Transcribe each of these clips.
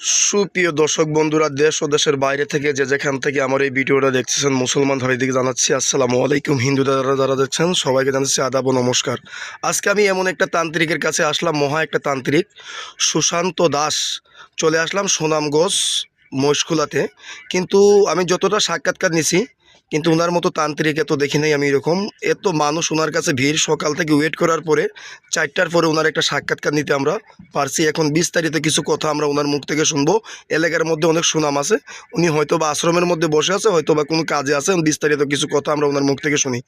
সুপ্রিয় দর্শক বন্ধুরা, দেশ ও দেশের বাইরে থেকে যে যেখান থেকে আমার এই ভিডিওটা দেখতেছেন, মুসলমান ভাইদিকে জানাচ্ছি আসসালামু আলাইকুম। হিন্দু দাদারা যারা দেখছেন, সবাইকে জানাচ্ছি আদাব ও নমস্কার। আজকে আমি এমন একটা তান্ত্রিকের কাছে আসলাম, মহা একটা তান্ত্রিক, সুশান্ত দাস। চলে আসলাম সুনামগঞ্জ মশকুলাতে কিন্তু আমি যতটা সাক্ষাৎকার নিছি কিন্তু ওনার মতো তান্ত্রিক এত দেখি নাই আমি এরকম। এত মানুষ ওনার কাছে ভিড় সকাল থেকে ওয়েট করার পরে চারটার পরে ওনার একটা সাক্ষাৎকার নিতে আমরা পারছি। এখন বিস্তারিত কিছু কথা আমরা ওনার মুখ থেকে শুনব। এলাকার মধ্যে অনেক সুনাম আছে। উনি হয়তো বা আশ্রমের মধ্যে বসে আছে হয়তো বা কোনো কাজে আছে। বিস্তারিত কিছু কথা আমরা ওনার মুখ থেকে শুনি।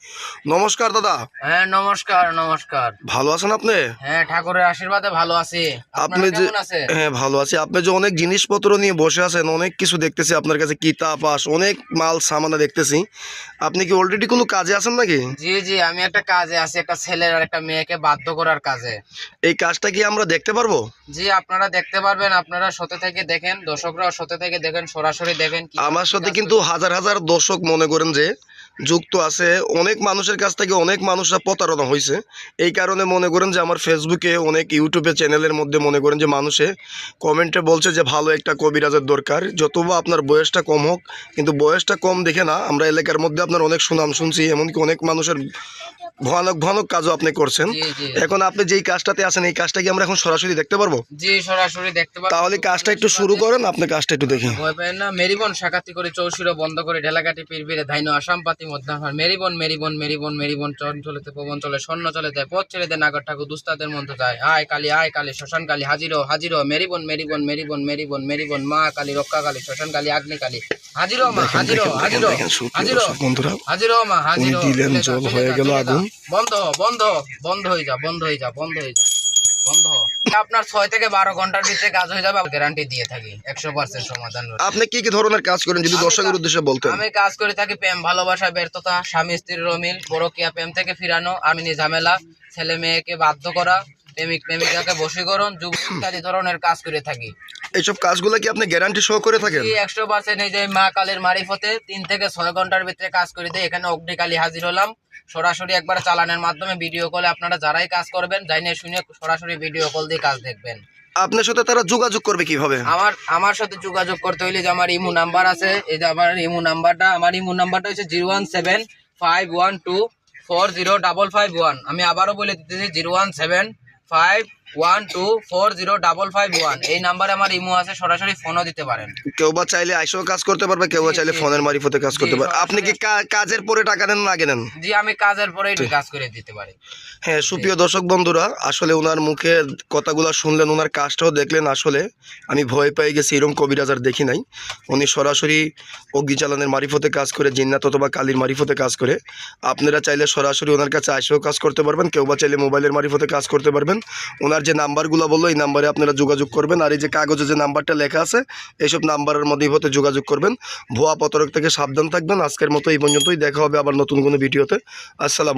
নমস্কার দাদা। হ্যাঁ নমস্কার নমস্কার। ভালো আছেন আপনি? হ্যাঁ ঠাকুরের আশীর্বাদে ভালো আছি। আপনি যে হ্যাঁ ভালো আছি। আপনি যে অনেক জিনিসপত্র নিয়ে বসে আছেন অনেক কিছু দেখতেছি আপনার কাছে কিতাব আস অনেক মাল সামানা দেখতেছি। আপনি কি অলরেডি কোনো কাজে আছেন নাকি? জি জি আমি একটা কাজে আছি একটা ছেলের আর একটা মেয়েকে বাধ্য করার কাজে। এই কাজটা কি আমরা দেখতে পারব? জি আপনারা দেখতে পারবেন আপনারা সতে থেকে দেখেন দর্শকরা সতে থেকে দেখেন সরাসরি দেখেন আমার সাথে কিন্তু হাজার হাজার দর্শক মনে করেন যে যুক্ত আছে। অনেক মানুষের কাছ থেকে অনেক মানুষরা প্রতারণা হয়েছে এই কারণে মনে করেন যে আমার ফেসবুকে অনেক ইউটিউবে চ্যানেলের মধ্যে মনে করেন যে মানুষে কমেন্টে বলছে যে ভালো একটা কবিরাজের দরকার। যতবা আপনার বয়সটা কম হোক, কিন্তু বয়সটা কম দেখে না, আমরা এলাকার মধ্যে আপনার অনেক সুনাম শুনছি, এমনকি অনেক মানুষের ভয়ানক ভয়ানক কাজও আপনি করছেন। এখন আপনি যেই কাজটাতে আছেন এই কাজটা কি আমরা এখন সরাসরি দেখতে পারব? জি সরাসরি দেখতে পারবেন তাহলে কাজটা একটু শুরু করেন আপনি কাজটা একটু দেখি। না মেরিবন সাকাতি করে চৌশিরো বন্ধ করে ঢেলাকাটি পিরপিরে ধাইন আসাম পাতি মধ্যাহ্ন। মেরিবন মেরিবন মেরিবন মেরিবন চন চলেতে পবন চলে স্বর্ণ চলে যায় পথ ছেড়ে দেয় নাগর ঠাকুর দুস্তাদের মধ্যে যায়। আয় কালী আয় কালী শ্মশান কালী হাজিরো হাজিরো মেরিবন মেরিবন মেরিবন মেরিবন মেরিবন মা কালী রক্ষা কালী শ্মশান কালী আগ্নি কালী। হাজিরো মা হাজিরো হাজিরো হাজিরো। বন্ধুরা হাজিরো মা হাজিরো দিলেন জল হয়ে গেল আগুন। বন্ধ বন্ধ বন্ধ হয়ে যা বন্ধ হয়ে যা বন্ধ হয়ে যা বন্ধ আপনার ছয় থেকে বারো ঘণ্টার ভিতরে কাজ হয়ে যাবে গ্যারান্টি দিয়ে থাকি একশো পার্সেন্ট সমাধান আপনি কি কি ধরনের কাজ করেন যদি আমি দর্শকের কা- উদ্দেশ্যে বলতেন? আমি কাজ করে থাকি প্রেম ভালোবাসা ব্যর্থতা স্বামী স্ত্রীর প্রেম থেকে ফিরানো আমি ঝামেলা ছেলে মেয়েকে বাধ্য করা প্রেমিক প্রেমিকাকে বশীকরণ যুব ইত্যাদি ধরনের কাজ করে থাকি। এইসব কাজগুলো কি আপনি গ্যারান্টি সহ করে থাকেন? একশো পার্সেন্ট এই যে মা কালের মারিফতে তিন থেকে ছয় ঘণ্টার ভিতরে কাজ করে দিই এখানে অগ্নিকালী হাজির হলাম। সরাসরি একবার চালানের মাধ্যমে ভিডিও কলে আপনারা যারাই কাজ করবেন যাই জানিয়ে শুনে সরাসরি ভিডিও কল দিয়ে কাজ দেখবেন। আপনার সাথে তারা যোগাযোগ করবে কীভাবে? আমার আমার সাথে যোগাযোগ করতে হইলে যে আমার ইমো নাম্বার আছে এই যে আমার ইমো নাম্বারটা আমার ইমো নাম্বারটা হচ্ছে zero one seven five one two four zero double five one আমি আবারও বলে দিতেছি zero one seven five one two four zero double five one এই নাম্বারে আমার ইমো আছে সরাসরি ফোনও দিতে পারেন। কেউ বা চাইলে আইসেও কাজ করতে পারবে কেউ বা চাইলে ফোনের মারিফতে কাজ করতে পারবে। আপনি কি কাজের পরে টাকা নেন না নেন? জি আমি কাজের পরেই কাজ করে দিতে পারি। হ্যাঁ সুপ্রিয় দর্শক বন্ধুরা আসলে ওনার মুখে কথাগুলো শুনলেন ওনার কাজটাও দেখলেন আসলে আমি ভয় পেয়ে গেছি এরকম কবিরাজার দেখি নাই। উনি সরাসরি অগ্নি চালানের মারিফতে কাজ করে জিন্নাত অথবা কালীর মারিফতে কাজ করে। আপনারা চাইলে সরাসরি ওনার কাছে আসেও কাজ করতে পারবেন কেউ বা চাইলে মোবাইলের মারিফতে কাজ করতে পারবেন। ওনার যে নাম্বারগুলো বলল, এই নাম্বারে আপনারা যোগাযোগ করবেন। আর এই যে কাগজে যে নাম্বারটা লেখা আছে, এইসব নাম্বারের মধ্যেই হতে যোগাযোগ করবেন। ভুয়া পতরক থেকে সাবধান থাকবেন। আজকের মতো এই পর্যন্তই। দেখা হবে আবার নতুন কোনো ভিডিওতে। আসসালাম